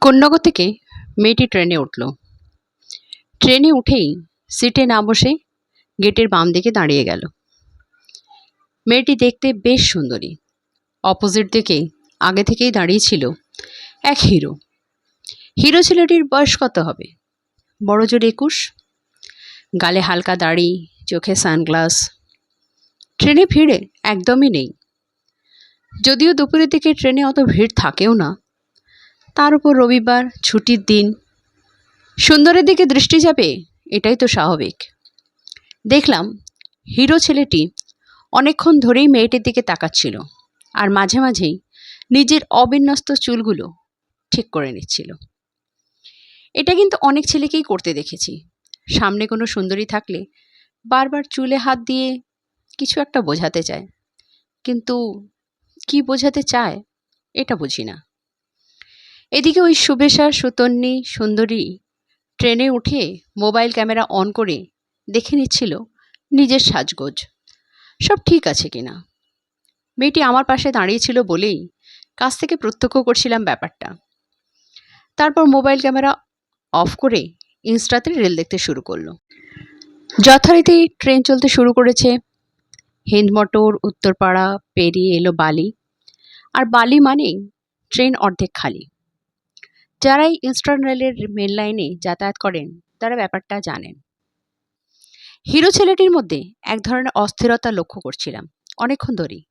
কোন্নগর থেকে মেয়েটি ট্রেনে উঠল। ট্রেনে উঠেই সিটে না বসে গেটের বাম দিকে দাঁড়িয়ে গেল। মেয়েটি দেখতে বেশ সুন্দরী। অপোজিট দিকে আগে থেকেই দাঁড়িয়ে ছিল এক হিরো। হিরো ছেলেটির বয়স কত হবে? বড় জোর একুশ। গালে হালকা দাড়ি, চোখে সানগ্লাস। ট্রেনে ভিড়ে একদমই নেই। যদিও দুপুরের দিকে ট্রেনে অত ভিড় থাকেও না তার উপর রবিবার ছুটির দিন। সুন্দরের দিকে দৃষ্টি যাবে এটাই তো স্বাভাবিক। দেখলাম হিরো ছেলেটি অনেকক্ষণ ধরেই মেয়েটির দিকে তাকাচ্ছিল আর মাঝে মাঝেই নিজের অবিন্যস্ত চুলগুলো ঠিক করে নিচ্ছিল। এটা কিন্তু অনেক ছেলেকেই করতে দেখেছি। সামনে কোনো সুন্দরী থাকলে বারবার চুলে হাত দিয়ে কিছু একটা বোঝাতে চায়। কিন্তু কি বোঝাতে চায়, এটা বুঝি না। এদিকে ওই শুভেশা, সুতন্নি, সুন্দরী ট্রেনে উঠে মোবাইল ক্যামেরা অন করে দেখে নিচ্ছিল নিজের সাজগোজ। সব ঠিক আছে কিনা? মেয়েটি আমার পাশে দাঁড়িয়েছিল বলেই কাছ থেকে প্রত্যক্ষ করছিলাম ব্যাপারটা। তারপর মোবাইল ক্যামেরা অফ করে ইনস্টাতে রেল দেখতে শুরু করল। যথারীতি ট্রেন চলতে শুরু করেছে। হিন্দমটর উত্তরপাড়া, পেরিয়ে এলো বালি। আর বালি মানেই ট্রেন অর্ধেক খালি। যারাই ইস্টার্ন রেলের মেন লাইনে যাতায়াত করেন, তারা ব্যাপারটা জানেন। হিরো ছেলেটির মধ্যে এক ধরনের অস্থিরতা লক্ষ্য করছিলাম অনেকক্ষণ ধরেই।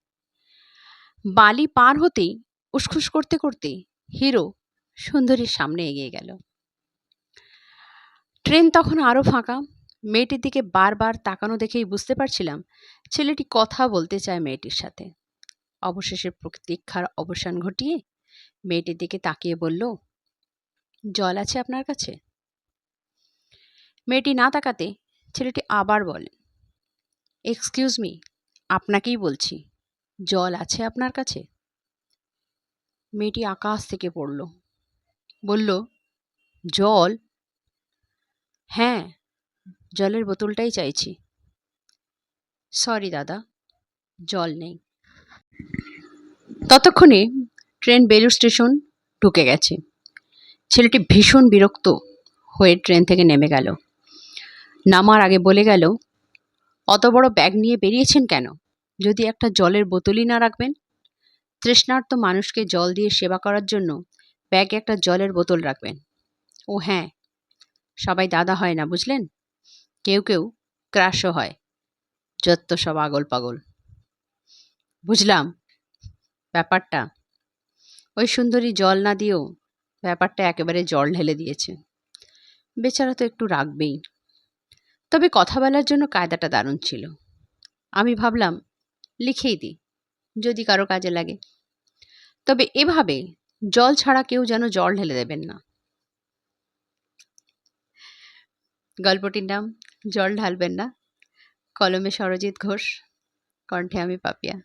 বালি পার হতেই উসখুস করতে করতে হিরো সুন্দরীর সামনে এগিয়ে গেল। ট্রেন তখন আরও ফাঁকা, মেয়েটির দিকে বারবার তাকানো দেখেই বুঝতে পারছিলাম ছেলেটি কথা বলতে চায় মেয়েটির সাথে। অবশেষে প্রতীক্ষার অবসান ঘটিয়ে মেয়েটির দিকে তাকিয়ে বলল জল আছে আপনার কাছে? মেয়েটি না তাকাতে ছেলেটি আবার বলে এক্সকিউজ মি আপনাকেই বলছি, জল আছে আপনার কাছে? মেয়েটি আকাশ থেকে পড়ল, বলল, জল? হ্যাঁ জলের বোতলটাই চাইছি। সরি দাদা, জল নেই। ততক্ষণে ট্রেন বেলুর স্টেশন ঢুকে গেছে। ছেলেটি ভীষণ বিরক্ত হয়ে ট্রেন থেকে নেমে গেল। নামার আগে বলে গেল, অত বড় ব্যাগ নিয়ে বেরিয়েছেন কেন? যদি একটা জলের বোতলই না রাখবেন? তৃষ্ণার্ত মানুষকে জল দিয়ে সেবা করার জন্য ব্যাগে একটা জলের বোতল রাখবেন। ও হ্যাঁ সবাই দাদা হয় না, বুঝলেন? কেউ কেউ ক্রাশও হয় যত সব আগল পাগল বুঝলাম, ব্যাপারটা। ওই সুন্দরী জল না দিয়েও ব্যাপারটা একেবারে জল ঢেলে দিয়েছে। বেচারা তো একটু রাখবেই তবে কথা বলার জন্য কায়দাটা দারুণ ছিল। আমি ভাবলাম, লিখেই দিই, যদি কারও কাজে লাগে। তবে এভাবে জল ছাড়া কেউ যেন জল ঢেলে দেবেন না। গল্পটির নাম, জল ঢালবেন না, কলমে সরজিৎ ঘোষ, কণ্ঠে আমি পাপিয়া।